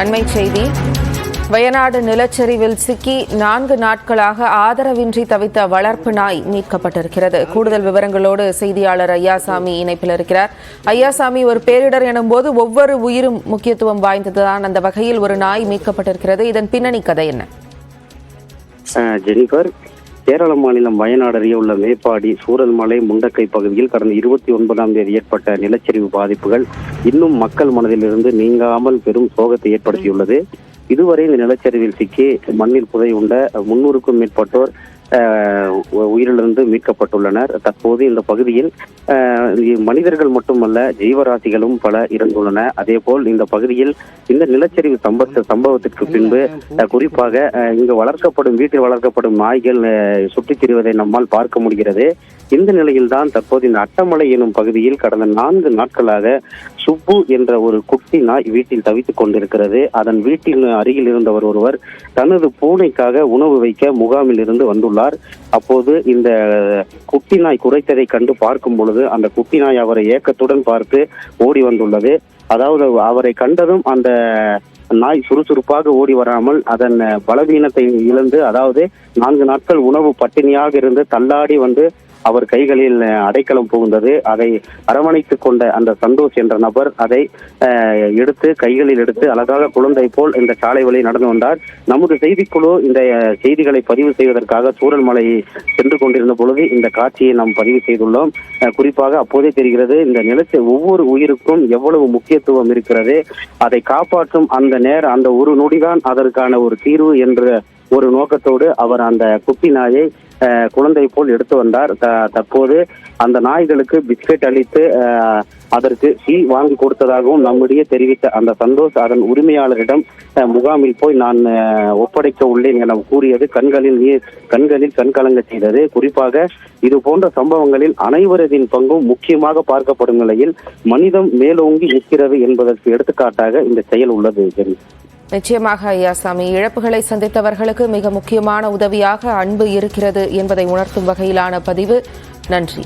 அண்மை செய்தி. வயநாடு நிலச்சரிவில் சிக்கி நான்கு நாட்களாக ஆதரவின்றி தவித்த வளர்ப்பு நாய் மீட்கப்பட்டிருக்கிறது. கூடுதல் விவரங்களோடு செய்தியாளர் ஐயாசாமி இணைப்பில் இருக்கிறார். ஐயாசாமி ஒரு பேரிடர் எனும்போது ஒவ்வொரு உயிரும் முக்கியத்துவம் வாய்ந்ததுதான். அந்த வகையில் ஒரு நாய் மீட்கப்பட்டிருக்கிறது. இதன் பின்னணி கதை என்ன? ஜெனிஃபர் கேரள மாநிலம் வயநாடு அருகே உள்ள மேப்பாடி சூரல்மலை முண்டக்கை பகுதியில் கடந்த இருபத்தி ஒன்பதாம் தேதி ஏற்பட்ட நிலச்சரிவு பாதிப்புகள் இன்னும் மக்கள் மனதிலிருந்து நீங்காமல் பெரும் சோகத்தை ஏற்படுத்தியுள்ளது. இதுவரை இந்த நிலச்சரிவில் சிக்கி மண்ணில் புதையுண்ட முன்னூறுக்கும் மேற்பட்டோர் அஹ், உ- உயிரிழந்து மீட்கப்பட்டுள்ளனர். தற்போது இந்த பகுதியில் மனிதர்கள் மட்டுமல்ல ஜீவராசிகளும் பல இறந்துள்ளன. அதேபோல் இந்த பகுதியில் இந்த நிலச்சரிவு சம்பவ சம்பவத்திற்கு பின்பு குறிப்பாக இங்கு வளர்க்கப்படும் வீட்டில் வளர்க்கப்படும் நாய்கள் சுற்றித் திரிவதை நம்மால் பார்க்க முடிகிறது. இந்த நிலையில்தான் தற்போது இந்த அட்டமலை எனும் பகுதியில் கடந்த நான்கு நாட்களாக சுப்பு என்ற ஒரு குட்டி நாய் வீட்டில் தவித்துக் கொண்டிருக்கிறது. அதன் வீட்டில் அருகில் இருந்தவர் ஒருவர் தனது பூனைக்காக உணவு வைக்க முகாமில் இருந்து வந்துள்ளார். அப்போது இந்த குட்டி நாய் குறைத்ததை கண்டு பார்க்கும் பொழுது அந்த குட்டி நாய் அவரை ஏக்கத்துடன் பார்த்து ஓடி வந்துள்ளது. அதாவது அவரை கண்டதும் அந்த நாய் சுறுசுறுப்பாக ஓடி வராமல் அதன் பலவீனத்தை இழந்து அதாவது நான்கு நாட்கள் உணவு பட்டினியாக இருந்து தள்ளாடி வந்து அவர் கைகளில் அடைக்கலம் புகுந்தது. அதை அரவணைத்துக் கொண்ட அந்த சந்தோஷ் என்ற நபர் அதை எடுத்து கைகளில் எடுத்து அழகாக குழந்தை போல் இந்த சாலை வழி நடந்து வந்தார் நமது செய்திக்குழு இந்த செய்திகளை பதிவு செய்வதற்காக சூரல்மலை சென்று கொண்டிருந்த பொழுது இந்த காட்சியை நாம் பதிவு செய்துள்ளோம். குறிப்பாக அப்போதே தெரிகிறது இந்த நிலத்தை ஒவ்வொரு உயிருக்கும் எவ்வளவு முக்கியத்துவம் இருக்கிறது. அதை காப்பாற்றும் அந்த நேரம் அந்த ஒரு நொடிதான் அதற்கான ஒரு தீர்வு என்ற ஒரு நோக்கத்தோடு அவர் அந்த குப்பி நாயை குழந்தை போல் எடுத்து வந்தார். த- தற்போது அந்த நாய்களுக்கு பிஸ்கட் அளித்து அதற்கு சீ வாங்கி கொடுத்ததாகவும் நம்முடைய தெரிவித்த அந்த சந்தோஷ் அதன் உரிமையாளரிடம் முகாமில் போய் நான் ஒப்படைக்க உள்ளேன் என கூறியது கண்களில் நீர் கண்களில் கண்கலங்க செய்தது. குறிப்பாக இது போன்ற சம்பவங்களில் அனைவரதின் பங்கும் முக்கியமாக பார்க்கப்படும் நிலையில் மனிதம் மேலோங்கி நிற்கிறது என்பதற்கு எடுத்துக்காட்டாக இந்த செயல் உள்ளது. நிச்சயமாக ஐயாசாமி இழப்புகளை சந்தித்தவர்களுக்கு மிக முக்கியமான உதவியாக அன்பு இருக்கிறது என்பதை உணர்த்தும் வகையிலான பதிவு. நன்றி.